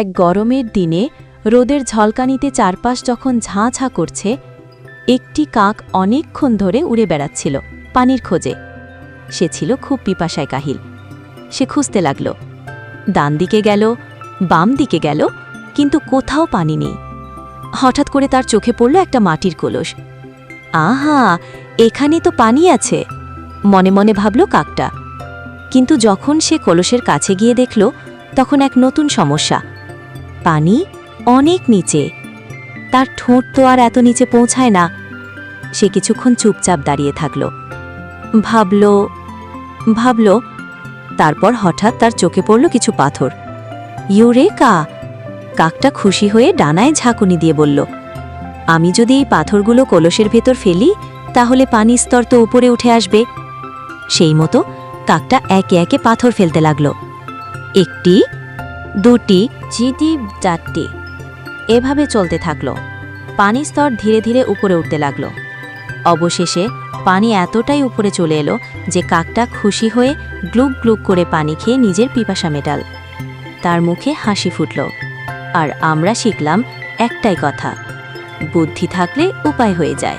এক গরমের দিনে রোদের ঝলকানিতে চারপাশ যখন ঝাঁ ঝাঁ করছে, একটি কাক অনেকক্ষণ ধরে উড়ে বেড়াচ্ছিল পানির খোঁজে। সে ছিল খুব পিপাসায় কাহিল। সে খুঁজতে লাগল। ডান দিকে গেল, বাম দিকে গেল, কিন্তু কোথাও পানি নেই। হঠাৎ করে তার চোখে পড়ল একটা মাটির কলস। আহা, এখানে তো পানি আছে, মনে মনে ভাবল কাকটা। কিন্তু যখন সে কলসের কাছে গিয়ে দেখল, তখন এক নতুন সমস্যা। পানি অনেক নিচে। তার ঠোঁট তো আর এত নিচে পৌঁছায় না। সে কিছুক্ষণ চুপচাপ দাঁড়িয়ে থাকল। ভাবল ভাবল, তারপর হঠাৎ তার চোখে পড়ল কিছু পাথর। ইউরে কা! কাকটা খুশি হয়ে ডানায় ঝাঁকুনি দিয়ে বলল, আমি যদি এই পাথরগুলো কলসের ভেতর ফেলি, তাহলে পানির স্তর তো উপরে উঠে আসবে। সেই মতো কাকটা একে একে পাথর ফেলতে লাগল। একটি, দুটি চিটি চারটি। এভাবে চলতে থাকল। পানি স্তর ধীরে ধীরে উপরে উঠতে লাগল। অবশেষে পানি এতটাই উপরে চলে এলো যে কাকটা খুশি হয়ে গ্লুক গ্লুক করে পানি খেয়ে নিজের পিপাসা মেটাল। তার মুখে হাসি ফুটল। আর আমরা শিখলাম একটাই কথা, বুদ্ধি থাকলে উপায় হয়ে যায়।